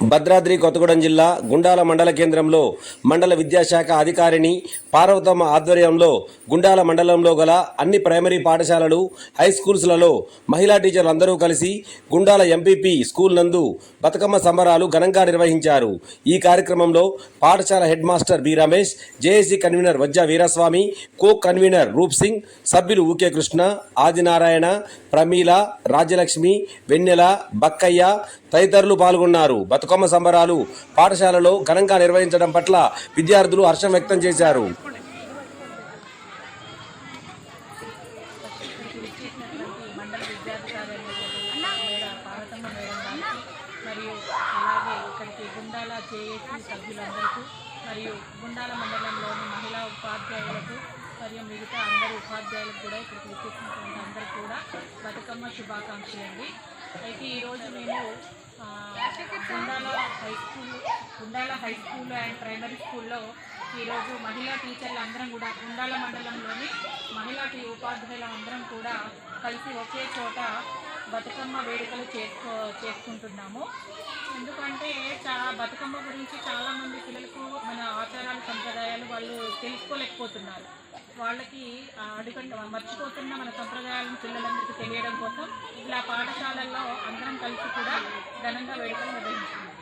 భద్రాద్రి కొత్తగూడెం జిల్లా గుండాల మండల కేంద్రంలో మండల విద్యాశాఖ అధికారిని పార్వతమ్మ ఆధ్వర్యంలో గుండాల మండలంలో గల అన్ని ప్రైమరీ పాఠశాలలు హై స్కూల్స్లలో మహిళా టీచర్లు అందరూ కలిసి గుండాల ఎంపీపీ స్కూల్ నందు బతుకమ్మ సంబరాలు ఘనంగా నిర్వహించారు. ఈ కార్యక్రమంలో పాఠశాల headmaster B Ramesh JAC convener Vajja Veeraswamy co convener Roop Singh సభ్యులు ఊకే కృష్ణ ఆదినారాయణ ప్రమీల రాజ్యలక్ష్మి వెన్నెల బక్కయ్య తదితరులు పాల్గొన్నారు. బతుకమ్మ సంబరాలు పాఠశాలలో ఘనంగా నిర్వహించడం పట్ల విద్యార్థులు హర్షం వ్యక్తం చేశారు. మరియు అలాగే ఇక్కడికి గుండాల జేఏసీ సభ్యులందరికీ మరియు గుండాల మండలంలోని మహిళా ఉపాధ్యాయులకు మరియు మిగతా అందరు ఉపాధ్యాయులకు కూడా ఇక్కడికి వచ్చేసినటువంటి కూడా బతుకమ్మ శుభాకాంక్షలు అండి అయితే ఈరోజు మేము హై స్కూల్ ఉండాల హై స్కూల్ అండ్ ప్రైమరీ స్కూల్లో ఈరోజు మహిళా టీచర్లు అందరం కూడా ఉండాల మండలంలోని మహిళా టీ ఉపాధ్యాయులు అందరం కూడా కలిసి ఒకే చోట బతుకమ్మ వేడుకలు చేసుకో చేసుకుంటున్నాము. ఎందుకంటే చాలా బతుకమ్మ గురించి చాలామంది పిల్లలకు మన ఆచారాలు సంప్రదాయాలు వాళ్ళు తెలుసుకోలేకపోతున్నారు. వాళ్ళకి అడుగంట మర్చిపోతున్న మన సంప్రదాయాలను పిల్లలందరికీ తెలియడం కోసం ఇలా పాఠశాలల్లో అందరం కలిసి కూడా ఘనంగా వేడుకలు నిర్వహిస్తున్నాం